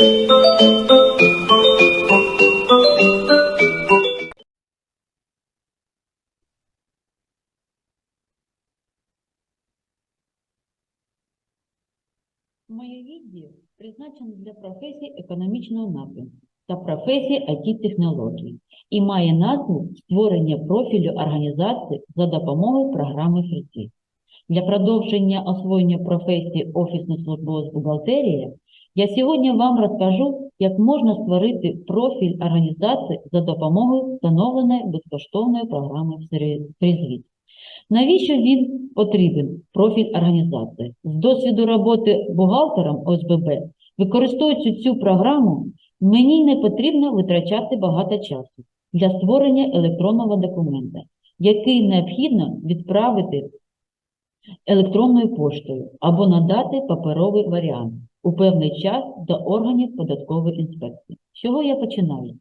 Моє відео призначено для професії економічного напрямку та професії IT-технологій і має назву створення профілю організації за допомогою програми FreeTip. Для продовження освоєння професії офісний службовець бухгалтерія я сьогодні вам розкажу, як можна створити профіль організації за допомогою встановленої безкоштовної програми FreeZwit. Навіщо він потрібен, профіль організації? З досвіду роботи бухгалтером ОСББ, використовуючи цю програму, мені не потрібно витрачати багато часу для створення електронного документа, який необхідно відправити електронною поштою або надати паперовий варіант у певний час до органів податкової інспекції. З чого я починаю?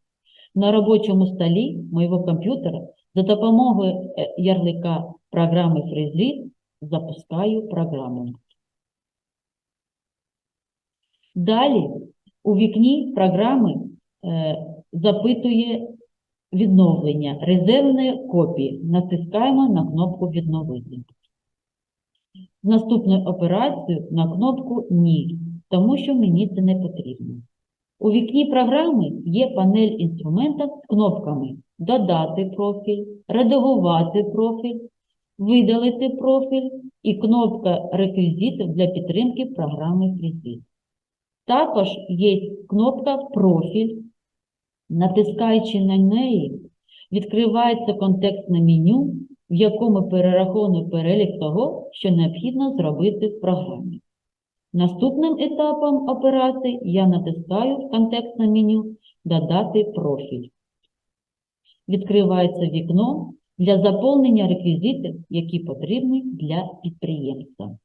На робочому столі моєго комп'ютера за допомогою е, ярлика програми FreeZwit запускаю програму. Далі у вікні програми е, запитує відновлення резервної копії. Натискаємо на кнопку Відновити. З наступною операцією на кнопку Ні, тому що мені це не потрібно. У вікні програми є панель інструментів з кнопками Додати профіль, Редагувати профіль, Видалити профіль і кнопка реквізитів для підтримки програми FreeZwit. Також є кнопка Профіль. Натискаючи на неї, відкривається контекстне меню, в якому перераховано перелік того, що необхідно зробити в програмі. Наступним етапом операції я натискаю в контекстне меню Додати профіль. Відкривається вікно для заповнення реквізитів, які потрібні для підприємства.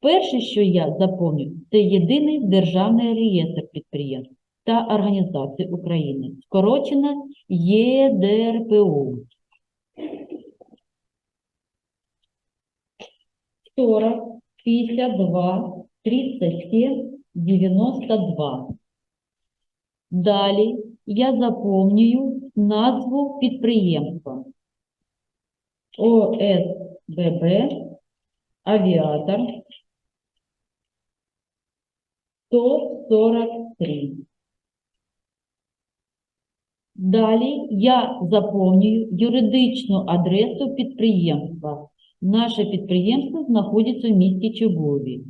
Перше, що я заповню, це єдиний державний реєстр підприємств та організацій України, скорочено ЄДРПУ. 40 52 37 92. Далі я заповнюю назву підприємства. ОСББ Авіатор 143. Далі я заповнюю юридичну адресу підприємства. Наше підприємство знаходиться в місті Чугуєві.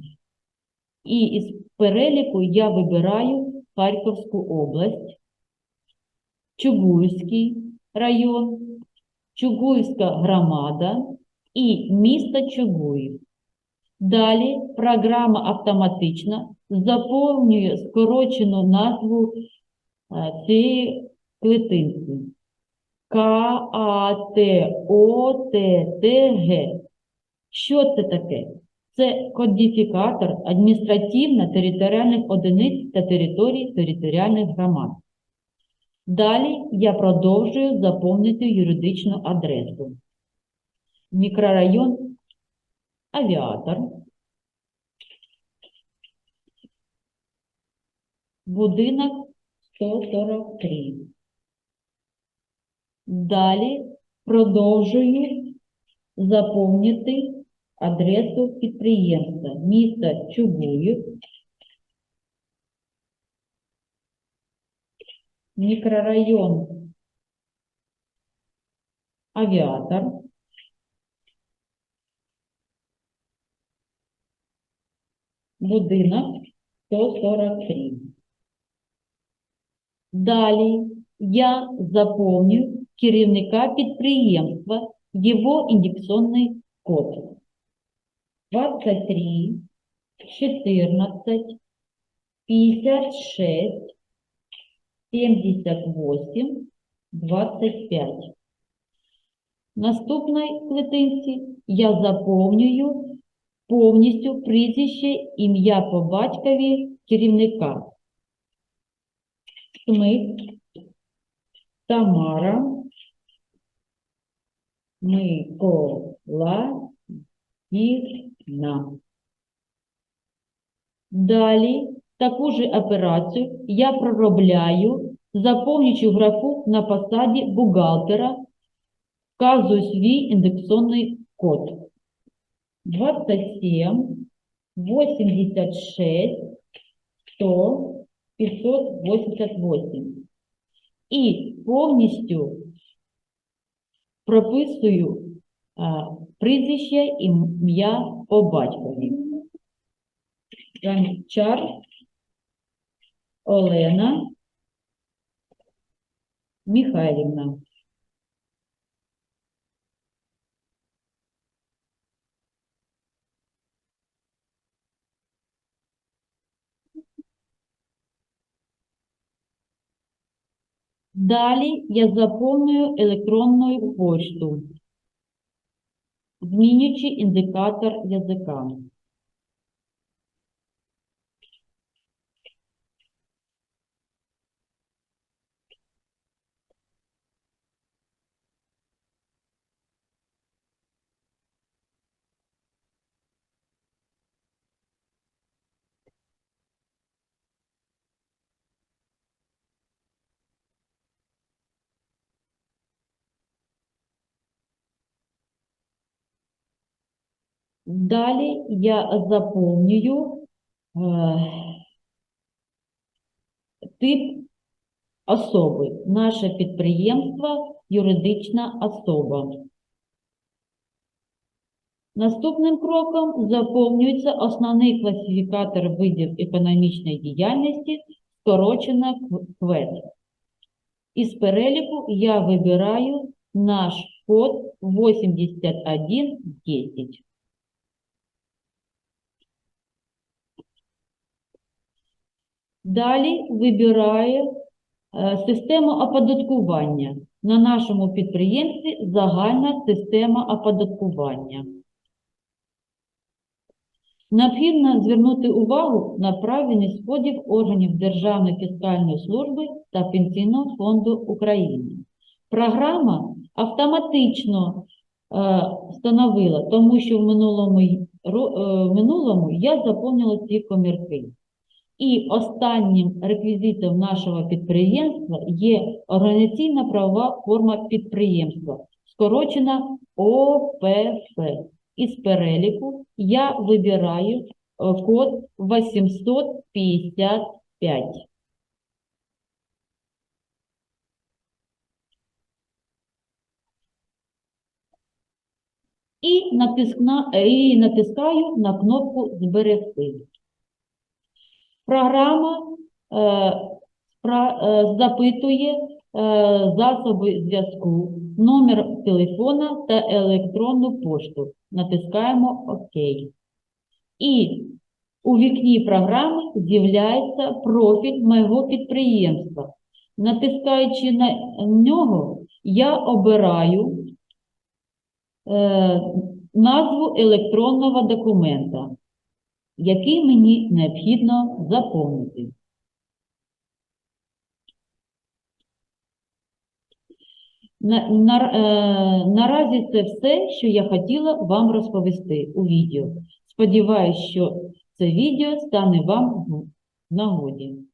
І із переліку я вибираю Харківську область, Чугуївський район, Чугуївська громада і місто Чугуїв. Далі програма автоматично заповнює скорочену назву е, цієї клітинки. К-А-Т-О-Т-Т-Г. Що це таке? Це кодифікатор адміністративно-територіальних одиниць та територій територіальних громад. Далі я продовжую заповнити юридичну адресу. Мікрорайон Авіатор. Будинок 143. Далі продовжую заповнити адресу підприємства міста Чугуїв, мікрорайон Авіатор, будинок 143. Далі я заповню керівника підприємства, його індексований код. 23, 14, 56, 78, 25. Наступної клітинці я заповнюю повністю прізвище, ім'я по батькові керівника. Смик Тамара Миколаївна. Далі Таку ж операцію я проробляю, заповнюючи графу на посаді бухгалтера, вказую свій індексований код. 27, 86, 100, 588. І повністю прописую а, прізвище, ім'я по батькові. Ганчар Олена Михайлівна. Далі я заповнюю електронною пошту, змінюючи індикатор язика. Далі я заповнюю е, тип особи. Наше підприємство – юридична особа. Наступним кроком заповнюється основний класифікатор видів економічної діяльності, скорочена КВЕД. Із переліку я вибираю наш код 8110. Далі вибираю е, систему оподаткування. На нашому підприємстві загальна система оподаткування. Необхідно звернути увагу на правильність подів органів Державної фіскальної служби та Пенсійного фонду України. Програма автоматично е, встановила, тому що в минулому, е, минулому я заповнила ці комірки. І останнім реквізитом нашого підприємства є організаційна правова форма підприємства, скорочена ОПФ. Із переліку я вибираю е, код 855. І, натискаю на кнопку Зберегти. Програма е, е, запитує е, засоби зв'язку, номер телефона та електронну пошту. Натискаємо ОК. І у вікні програми з'являється профіль моєго підприємства. Натискаючи на нього, я обираю назву електронного документа який мені необхідно заповнити. На, на, е, наразі це все, що я хотіла вам розповісти у відео. Сподіваюсь, що це відео стане вам в нагоді.